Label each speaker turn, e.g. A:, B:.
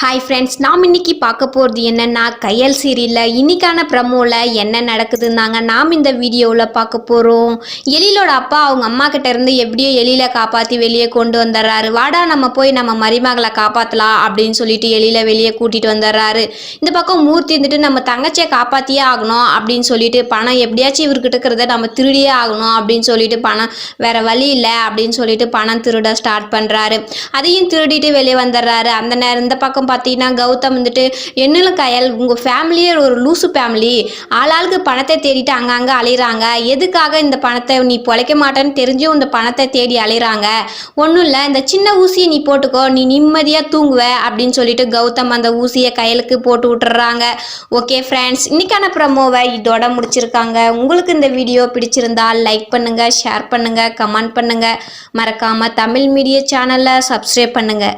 A: Hi friends நாம் இன்னைக்கு பார்க்க போகிறது என்னென்னா கையல் சீரியலில் இன்னைக்கான ப்ரமோவில் என்ன நடக்குதுன்னாங்க நாம் இந்த வீடியோவில் பார்க்க போகிறோம் எழிலோட அப்பா அவங்க அம்மா கிட்ட இருந்து எப்படியோ எழில காப்பாற்றி வெளியே கொண்டு வந்துடுறாரு. வாடா நம்ம போய் நம்ம மருமகளை காப்பாற்றலாம் அப்படின்னு சொல்லிட்டு எழில வெளியே கூட்டிகிட்டு வந்துடுறாரு. இந்த பக்கம் மூர்த்தி இருந்துட்டு நம்ம தங்கச்சியை காப்பாற்றியே ஆகணும் அப்படின்னு சொல்லிட்டு பணம் எப்படியாச்சும் இவர்கிட்ட இருக்கிறத நம்ம திருடியே ஆகணும் அப்படின்னு சொல்லிட்டு பணம் வேற வழி இல்லை அப்படின்னு சொல்லிட்டு பணம் திருட ஸ்டார்ட் பண்ணுறாரு அதையும் திருடிட்டு வெளியே வந்துடுறாரு. அந்த நேரம் இந்த பக்கம் பார்த்தீங்கன்னா கௌதம் வந்துட்டு என்னல கயல் உங்கள் ஃபேமிலியே ஒரு லூசு ஃபேமிலி ஆளாளுக்கு பணத்தை தேடிட்டு அங்கங்கே அலையிறாங்க. எதுக்காக இந்த பணத்தை நீ பொழைக்க மாட்டேன்னு தெரிஞ்சும் இந்த பணத்தை தேடி அலையிறாங்க. ஒன்றும் இல்லை இந்த சின்ன ஊசியை நீ போட்டுக்கோ. நீ நிம்மதியாக தூங்குவ அப்படின்னு சொல்லிட்டு கௌதம் அந்த ஊசியை கையலுக்கு போட்டு விட்டுறாங்க. ஓகே ஃப்ரெண்ட்ஸ் இன்னைக்கான ப்ரமோவை இதோட முடிச்சிருக்காங்க. உங்களுக்கு இந்த வீடியோ பிடிச்சிருந்தா லைக் பண்ணுங்கள் ஷேர் பண்ணுங்கள் கமெண்ட் பண்ணுங்கள் மறக்காமல் தமிழ் மீடியா சேனலை சப்ஸ்கிரைப் பண்ணுங்கள்